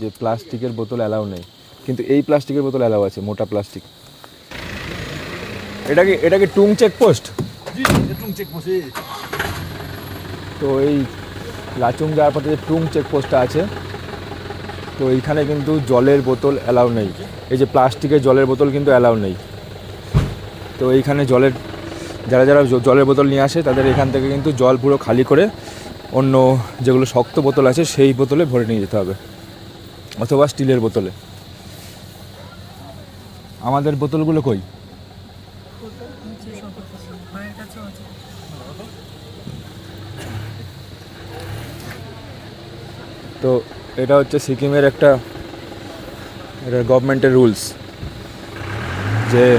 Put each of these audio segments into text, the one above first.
যে প্লাস্টিকের বোতল অ্যালাউ নেই। কিন্তু এই প্লাস্টিকের বোতল অ্যালাউ আছে মোটা প্লাস্টিক। এটা কি এটা কি টুং চেকপোস্ট? বসে তো এই। লাচুং যাওয়ার পথে যে টুং চেকপোস্টটা আছে। তো এইখানে কিন্তু জলের বোতল অ্যালাউ নেই। এই যে প্লাস্টিকের জলের বোতল কিন্তু অ্যালাউ নেই। তো এইখানে জলের যারা যারা জলের বোতল নিয়ে আসে তাদের এখান থেকে কিন্তু জল পুরো খালি করে অন্য যেগুলো শক্ত বোতল আছে, সেই বোতলে ভরে নিয়ে যেতে হবে। অথবা স্টিলের বোতলে। আমাদের বোতলগুলো কই? তো এটা হচ্ছে সিকিমের একটা, এটা গভর্নমেন্টের রুলস যে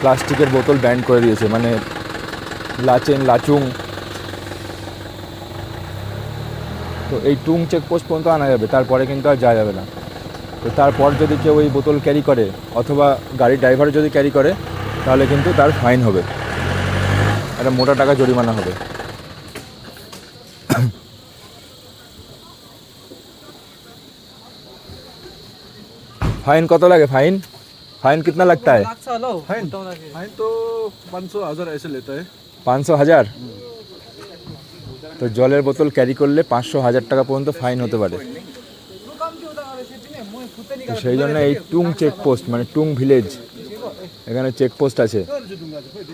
প্লাস্টিকের বোতল ব্যান করে দিয়েছে। মানে লাচেন লাচুং তো এই টুং চেকপোস্ট পর্যন্ত আনা যাবে তারপরে কিন্তু আর যাওয়া যাবে না তো তারপর যদি কেউ এই বোতল ক্যারি করে অথবা গাড়ির ড্রাইভার যদি ক্যারি করে তাহলে কিন্তু তার ফাইন হবে একটা মোটা টাকা জরিমানা হবে फाइन कत लगे फाइन फाइन कितना लगता है फाइन फाइन तो पाँच सौ हज़ार ऐसे लेता है পাঁচশো হাজার তো জলের বোতল ক্যারি করলে পাঁচশো, হাজার টাকা পর্যন্ত ফাইন হতে পারে। তো সেই জন্য এই টুং চেকপোস্ট মানে টুং ভিলেজ এখানে চেকপোস্ট আছে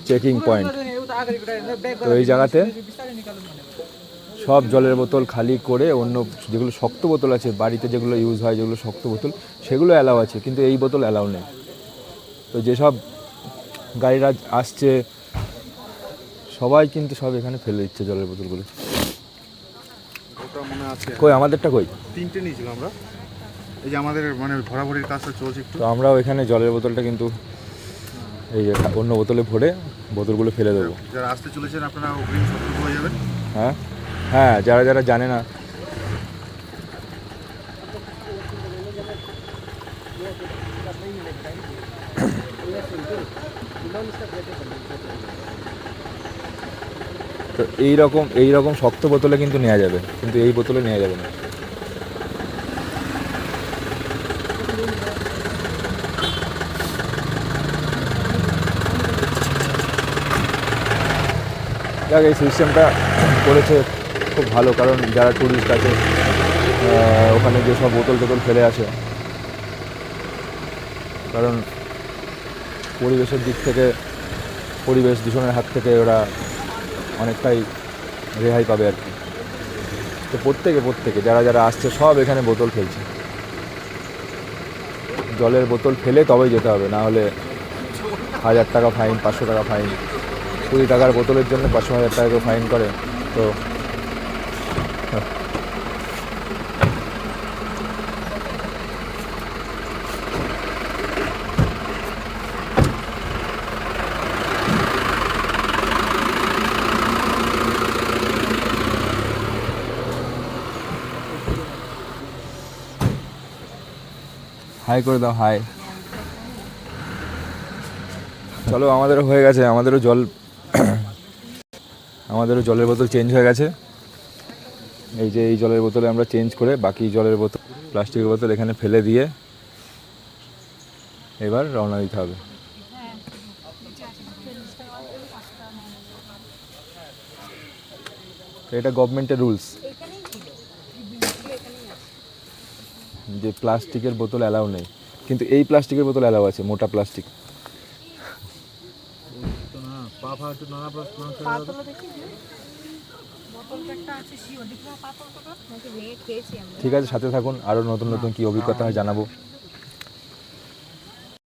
চেকিং পয়েন্ট তো এই জায়গাতে সব জলের বোতল খালি করে অন্য যেগুলো শক্ত বোতল আছে, বাড়িতে যেগুলো ইউজ হয়, যেগুলো শক্ত বোতল, সেগুলো অ্যালাউ আছে, কিন্তু এই বোতল অ্যালাউ নেই। তো যেসব গাড়িরা আসছে সবাই কিন্তু সব এখানে ফেলে দিচ্ছে জলের বোতলগুলো। কই আমাদেরটা কই? তিনটে নিয়েছিলাম আমরা। এই যে আমাদের মানে ভরাভরির কাজটা চলছে একটু। তো আমরাও এখানে জলের বোতলটা কিন্তু এই যে অন্য বোতলে ভরে বোতলগুলো ফেলে দেবো। যারা আসতে চলেছেন আপনারা অগ্রিম সতর্ক হয়ে যাবেন। হ্যাঁ? হ্যাঁ যারা যারা জানে না। তো এই রকম এই রকম শক্ত বোতলে কিন্তু নেওয়া যাবে, কিন্তু এই বোতলে নেওয়া যাবে না। যাক, এই সিস্টেমটা করেছে খুব ভালো, কারণ যারা ট্যুরিস্ট আছে ওখানে যে সব বোতল টোতল ফেলে আসে, কারণ পরিবেশের দিক থেকে, পরিবেশ দূষণের হাত থেকে ওরা অনেকটাই রেহাই পাবে আর কি। তো প্রত্যেকে প্রত্যেকে, যারা যারা আসছে, সব এখানে বোতল ফেলছে জলের বোতল ফেলে তবেই যেতে হবে, না হলে হাজার টাকা ফাইন, পাঁচশো টাকা ফাইন। কুড়ি টাকার বোতলের জন্য পাঁচশো হাজার টাকা ফাইন করে, তো হাই করে দাও, হাই। চলো, আমাদেরও হয়ে গেছে, আমাদেরও জল আমাদেরও জলের বোতল চেঞ্জ হয়ে গেছে। এই যে এই জলের বোতলে আমরা চেঞ্জ করে বাকি জলের বোতল প্লাস্টিকের বোতল এখানে ফেলে দিয়ে এবার রওনা দিতে হবে। এটা গভর্নমেন্টের রুলস যে প্লাস্টিকের বোতল অ্যালাউ নেই। কিন্তু এই প্লাস্টিকের বোতল অ্যালাউ আছে মোটা প্লাস্টিক। পা ফা একটু নানা পাতলা দেখি যে বোতলটা একটা আছে শিও দেখি পাতলটা নাকি ভেঙে খেয়েছি আমরা ঠিক আছে সাথে থাকুন আরও নতুন নতুন কী অভিজ্ঞতা হয় জানাব।